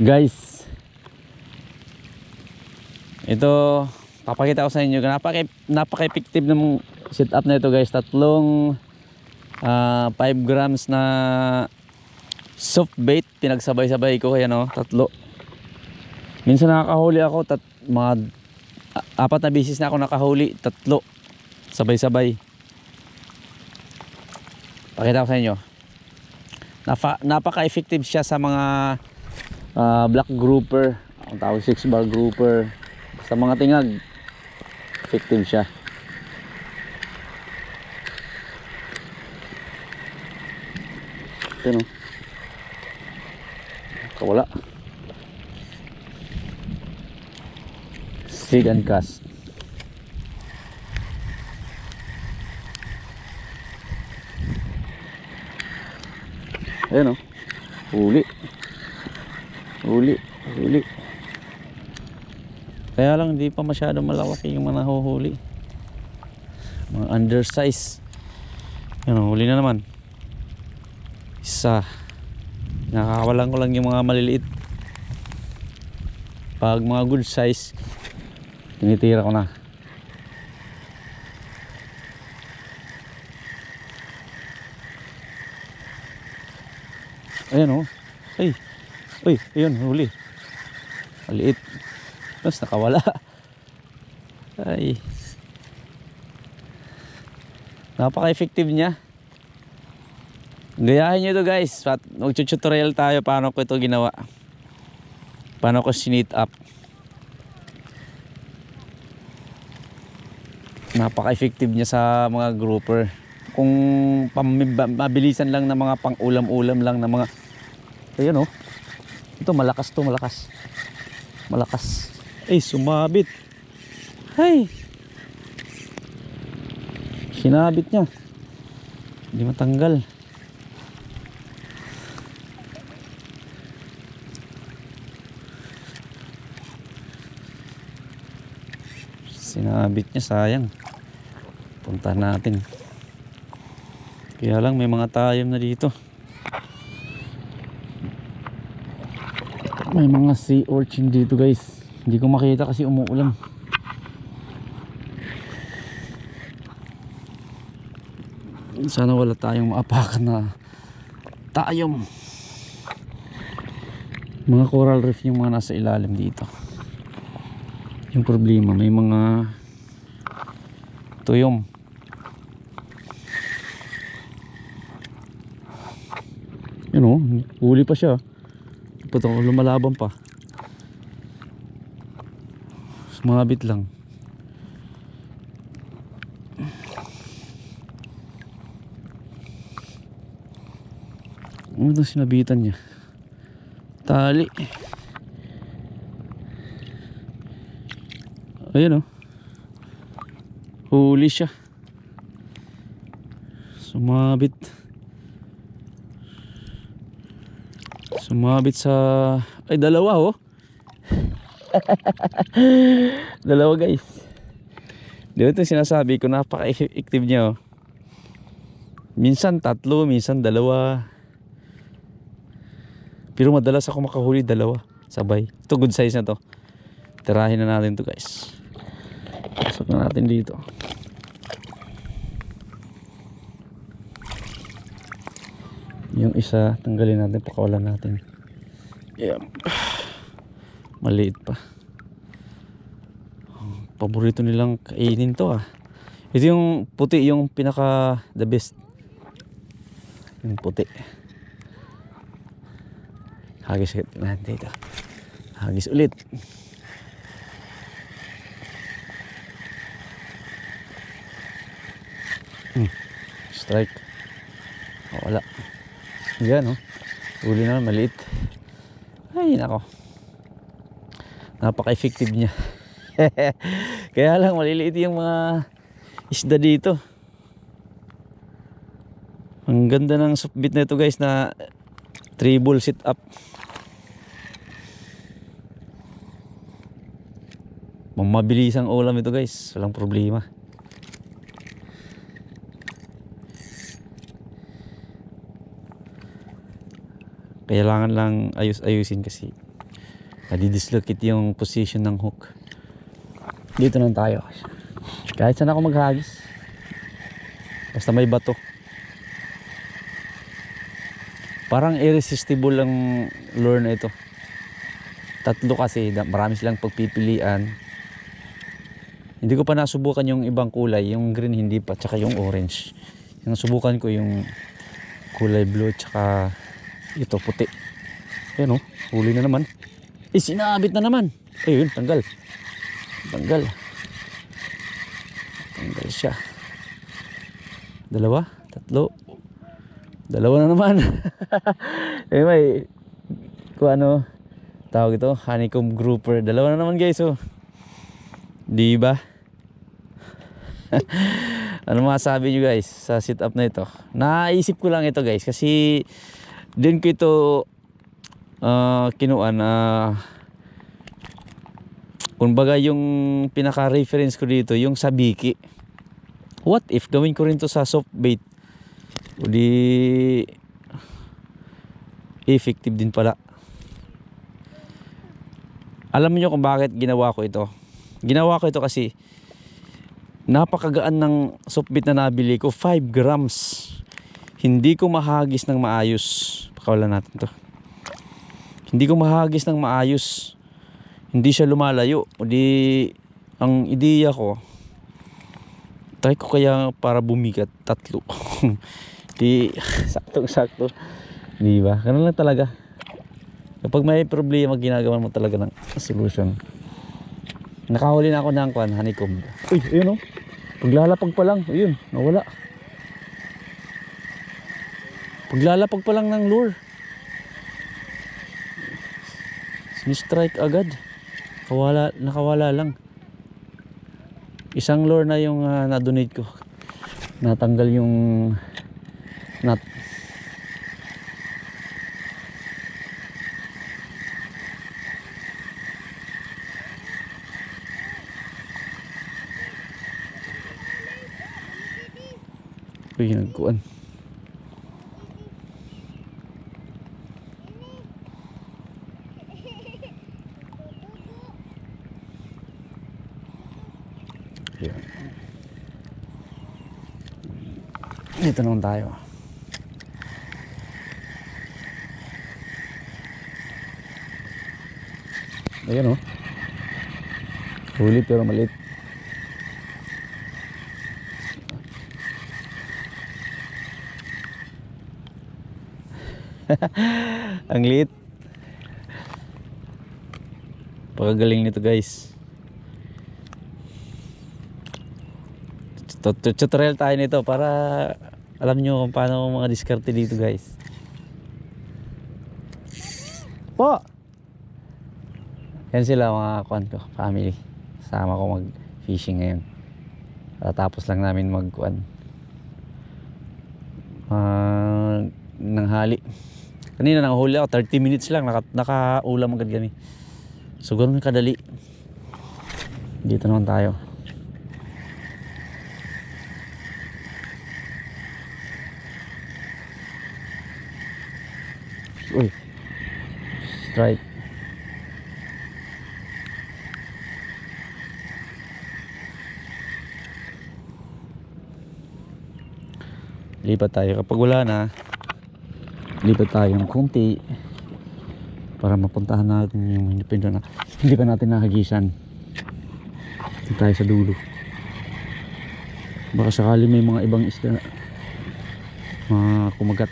Guys, ito papakita ko sa inyo napaka napaka-effective ng setup na ito guys. Tatlong ah, 5 grams na soft bait pinagsabay-sabay ko kaya no, tatlo. Minsan nakakahuli ako tat mga apat na bisis na ako nakahuli, tatlo sabay-sabay. Pakita ko sa inyo. Napa, napaka-effective siya sa mga ah, black grouper, ang tawag 6 bar grouper, sa mga tingag. Effective siya. Ito no. Kawala. Sig and cast. Ayan o. Huli. Huli. Huli. Kaya lang hindi pa masyado malawaki yung mga nahuhuli. Mga undersize. Ayan o, huli na naman. Isa. Nakakawalan ko lang yung mga maliliit. Pag mga good size, tinitira ko na. Ayan o. Ay. Uy, ayun, huli. Maliit. Tapos nakawala. Ay. Napaka-effective niya. Gayahin nyo ito guys. Mag-tutorial tayo paano ko ito ginawa. Paano ko sinit up. Napaka-effective niya sa mga grouper. Kung pamib- mabilisan lang na mga pang-ulam-ulam lang na mga Ayun oh. Ito malakas to, malakas. Malakas. Ay, sumabit. Hay. Sinabit niya. Hindi matanggal. Sinabit niya, sayang. Punta natin. Kaya lang may mga tayom na dito. May mga sea urchin dito guys. Hindi ko makita kasi umuulan. Sana wala tayong maapakan na tayom. Mga coral reef yung mga nasa ilalim dito. Yung problema, may mga tuyom. Yun o, huli pa siya. Puto ko lumalaban pa. Sumabit lang. Ano sinabitan niya? Tali. Ayan o. Huli siya. Sumabit. Sumabit sa... Ay, dalawa oh. dalawa guys. Di ba ito sinasabi ko, napaka-effective niya oh. Minsan tatlo, minsan dalawa. Pero madalas ako makahuli dalawa. Sabay. Ito good size na to. Tirahin na natin to guys. Pasok na natin dito. Yung isa, tanggalin natin, pakawalan natin. Ayan. Maliit pa. Paborito nilang kainin to ah. Ito yung puti, yung pinaka the best. Yung puti. Hagis ulit natin dito. Hagis ulit. Hmm. Strike. Oh, wala. Yan oh. Uli na maliit. Ay nako. Napaka-effective niya. Kaya lang maliliit yung mga isda dito. Ang ganda ng softbit na ito guys na treble sit up. Mabilis ang ulam ito guys. Walang problema. Kailangan lang ayus-ayusin kasi nadidislocate yung position ng hook. Dito lang tayo. Kahit saan ako maghagis. Basta may bato. Parang irresistible ang lure na ito. Tatlo kasi, marami silang pagpipilian. Hindi ko pa nasubukan yung ibang kulay, yung green hindi pa, tsaka yung orange. Yung subukan ko yung kulay blue, tsaka ito puti. Ayan o, huli na naman. Eh, sinabit na naman. Ayun, tanggal. Tanggal. Tanggal siya. Dalawa, tatlo. Dalawa na naman. may, kung ano, tawag ito, honeycomb grouper. Dalawa na naman guys, oh. Di ba? ano masabi nyo guys sa sit up na ito? Naisip ko lang ito guys kasi din ko ito ah, kinuan na kumbaga yung pinaka-reference ko dito yung sa Biki. What if gawin ko rin to sa soft bait? Di effective din pala. Alam niyo kung bakit ginawa ko ito? Ginawa ko ito kasi napakagaan ng soft bait na nabili ko, 5 grams. Hindi ko mahagis ng maayos. Pakawalan natin to. Hindi ko mahagis ng maayos. Hindi siya lumalayo. O di, ang ideya ko, try ko kaya para bumigat tatlo. di, saktong sakto. Di ba? Ganun lang talaga. Kapag may problema, ginagawa mo talaga ng solution. Nakahuli na ako ng kwan, honeycomb. Uy, ayun o. Paglalapag pa lang, ayun, nawala. Paglalapag pa lang ng lure. Sinistrike agad. Kawala, nakawala lang. Isang lure na yung ah, na-donate ko. Natanggal yung nut. Uy, nagkuan. Ayan. Dito naman tayo. Ayan o. Huli pero maliit. Ang liit. Pagagaling nito guys. Tut- Tutorial tayo nito para alam nyo kung paano mga diskarte dito guys. Po! Yan sila mga kwan ko, family. Sama ko mag fishing ngayon. Tatapos lang namin mag kwan. Ah, nanghali. Kanina nanghuli ako, 30 minutes lang, naka, nakaulam agad kami. So ganun kadali. Dito naman tayo. Strike. Lipat tayo kapag wala na. Lipat tayo ng konti para mapuntahan natin yung hindi na, hindi pa natin nakagisan. Dito tayo sa dulo. Baka sakali may mga ibang isda mga kumagat.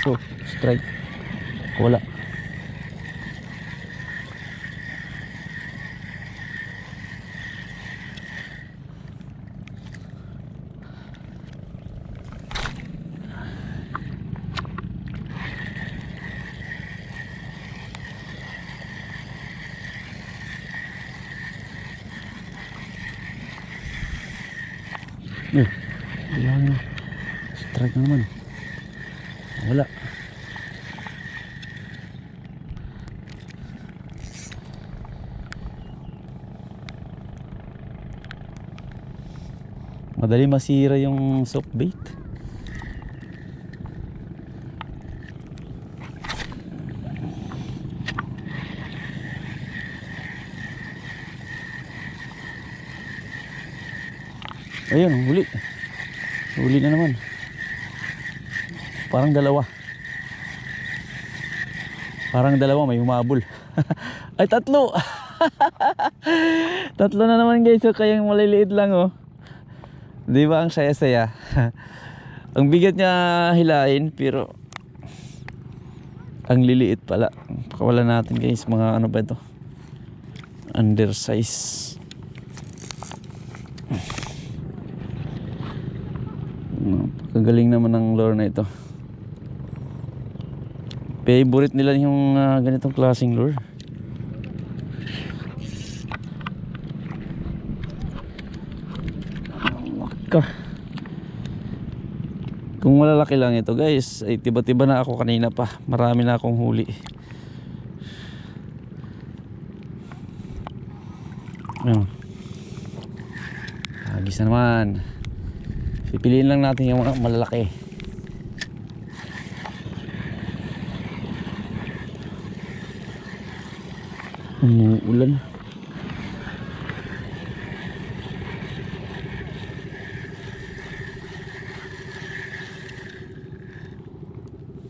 So, strike. Wala. Eh, yan. Strike na naman. Wala. Madali masira yung soft bait. Ayun, huli. Huli na naman. Parang dalawa. Parang dalawa may humabol. Ay tatlo. tatlo na naman guys, so kayang maliliit lang oh. 'Di ba ang saya-saya? ang bigat niya hilain pero ang liliit pala. Pakawalan natin guys, mga ano ba ito? Undersize. Kagaling naman ng lure na ito. Favorite nila yung ah, ganitong klaseng lure. Waka. Kung malalaki lang ito guys, ay tiba-tiba na ako kanina pa. Marami na akong huli. Ayun. Agis na naman. Pipiliin lang natin yung malalaki. Umuulan.